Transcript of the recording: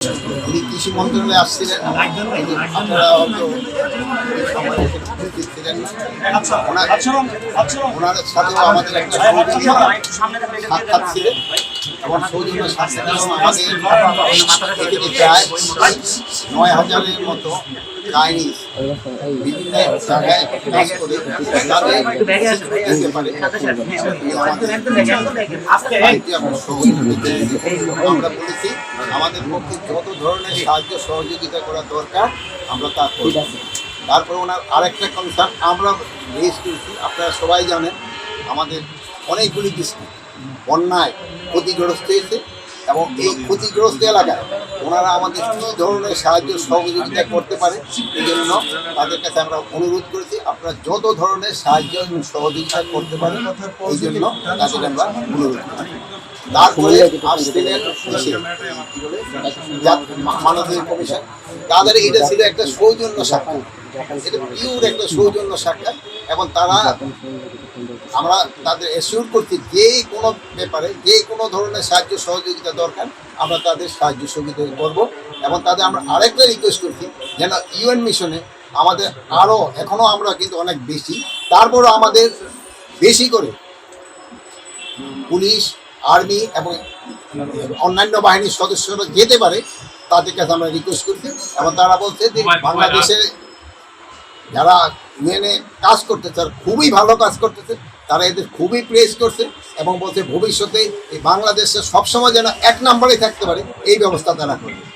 উনি কৃষি মন্ত্রণালয়ে আসছিলেন। আপনারা হয়তো এই সময় উপস্থিত ছিলেন ওনার সাথে আমাদের একটা সাক্ষাৎ ছিল এবং সৌজন্য সাক্ষাৎ আমাদের এখানে প্রায় নয় হাজারের মতো চাইনিজ বিভিন্ন করে আমাদের পক্ষে যত ধরনের সাহায্য সহযোগিতা করা দরকার আমরা তা করব তারপর ওনার আরেকটা কনসার্ন আমরা আপনারা সবাই জানেন আমাদের অনেকগুলি ডিস্ট্রিক্ট বন্যায় ক্ষতিগ্রস্ত হয়েছে। এবং এই ক্ষতিগ্রস্ত এলাকায় ওনারা আমাদের কী ধরনের সাহায্য সহযোগিতা করতে পারে এই জন্য তাদের কাছে আমরা অনুরোধ করেছি আপনারা যত ধরনের সাহায্য এবং সহযোগিতা করতে পারেন এই জন্য তাদের আমরা অনুরোধ করি। তারপরে আসছিলেন এসে, কি বলে, জাত- মা- মাননীয় কমিশন তাদের এটা ছিল একটা সৌজন্য সাক্ষাৎ। এটা পিওর একটা সৌজন্য সাক্ষাৎ। এবং তারা আমরা তাদের এসিউর করছি যে কোনো ব্যাপারে যে কোনো ধরনের সাহায্য সহযোগিতা দরকার আমরা তাদের সাহায্য সহযোগিতা করব এবং তাদের আমরা আরেকটা রিকোয়েস্ট করছি যেন ইউএন মিশনে আমাদের আরও এখনও আমরা কিন্তু অনেক বেশি তারপরও আমাদের বেশি করে পুলিশ আর্মি এবং অন্যান্য বাহিনীর সদস্যরা যেতে পারে তাদের কাছে আমরা রিকোয়েস্ট করছি এবং তারা বলছে যে বাংলাদেশে যারা ইউএনএ কাজ করতে তারা খুবই ভালো কাজ করতেছে, তারা এদের খুবই প্রেস করছে এবং বলছে ভবিষ্যতে এই বাংলাদেশে সবসময় যেন এক নম্বরেই থাকতে পারে, এই ব্যবস্থা তারা করবে।